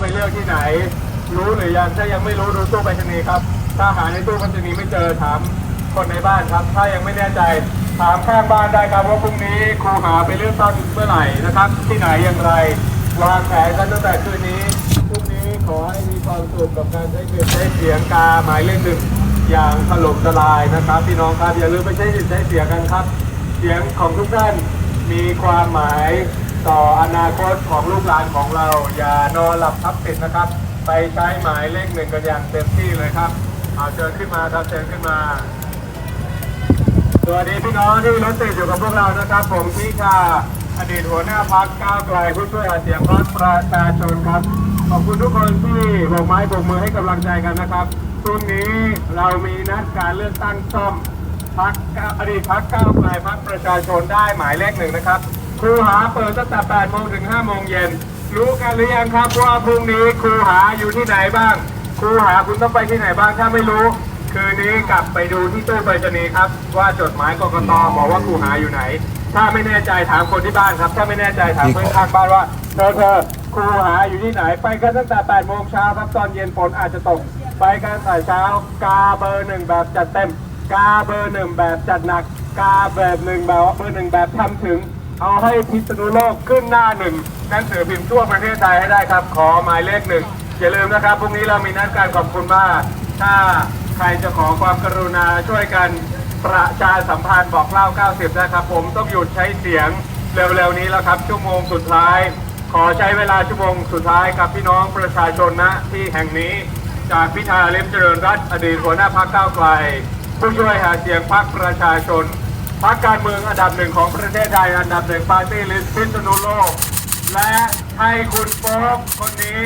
ไปเลือกที่ไหน รู้หรือยังถ้ายังไม่รู้ดูตู้ไปรษณีย์ครับ ถ้าหาในตู้ไปรษณีย์ไม่เจอถามคนในบ้านครับ ถ้ายังไม่แน่ใจถามข้างบ้านได้ครับว่าพรุ่งนี้ครูหาไปเลือกตั้งเมื่อไหร่นะครับ ที่ไหนอย่างไรวางแผนกันตั้งแต่คืนนี้พรุ่งนี้ขอให้มีความสุขกับการใช้เสียงใช้เสียงกาหมายเลขหนึ่งอย่างถล่มทลายนะครับพี่น้องครับอย่าลืมไปใช้สิทธิ์ใช้เสียงกันครับ เสียงของทุกท่านมีความหมาย ต่ออนาคตของลูกหลานของเรา อย่านอนหลับทับสิทธิ์นะครับ ไปใช้หมายเลขหนึ่งกันอย่างเต็มที่เลยครับเอาเชิญขึ้นมาครับเชิญขึ้นมาสวัสดีพี่น้องที่รถติดอยู่กับพวกเรานะครับ ผมพี่ชาอดีตหัวหน้าพักก้าวไกลผู้ช่วยหาเสียงพักประชาชนครับ ขอบคุณทุกคนที่โบกไม้โบกมือให้กำลังใจกันนะครับพรุ่งนี้เรามีนัดการเลือกตั้งซ่อมพักอดีตพักก้าวไกลพักประชาชนได้หมายเลขหนึ่งนะครับ ครูหาเปิดตั้งแต่8โมงถึง5โมงเย็น รู้กันหรือยังครับว่าพรุ่งนี้ครูหาอยู่ที่ไหนบ้าง ครูหาคุณต้องไปที่ไหนบ้างถ้าไม่รู้ คืนนี้กลับไปดูที่ตู้ไปรษณีย์ครับ ว่าจดหมายกกตบอกว่าครูหาอยู่ไหน ถ้าไม่แน่ใจถามคนที่บ้านครับ ถ้าไม่แน่ใจถามเพื่อนข้างบ้านว่าเธอเธอครูหาอยู่ที่ไหน ไปกันตั้งแต่8โมงเช้าครับตอนเย็นฝนอาจจะตก ไปกันสายเช้ากาเบอร์หนึ่งแบบจัดเต็ม กาเบอร์หนึ่งแบบจัดหนัก กาแบบหนึ่งแบบเบอร์หนึ่งแบบทำถึง เอาให้พิษณุโลกขึ้นหน้าหนึ่งหนังสือพิมพ์ทั่วประเทศไทยให้ได้ครับ ขอหมายเลขหนึ่งอย่าลืมนะครับพรุ่งนี้เรามีนัดการขอบคุณมากถ้าใครจะขอความกรุณาช่วยกันประชาสัมพันธ์บอกเล่า 90 นะครับ ผมต้องหยุดใช้เสียงเร็วๆนี้แล้วครับ ชั่วโมงสุดท้าย ขอใช้เวลาชั่วโมงสุดท้ายกับพี่น้องประชาชนนะที่แห่งนี้ จากพิธาเล็มเจริญรัตน์อดีตหัวหน้าพรรคก้าวไกล ผู้ช่วยหาเสียงพรรคประชาชน พรรคการเมืองอันดับหนึ่งของประเทศไทยอันดับหนึ่งปาร์ตี้ลิสต์พิษณุโลก และให้คุณโป๊กคนนี้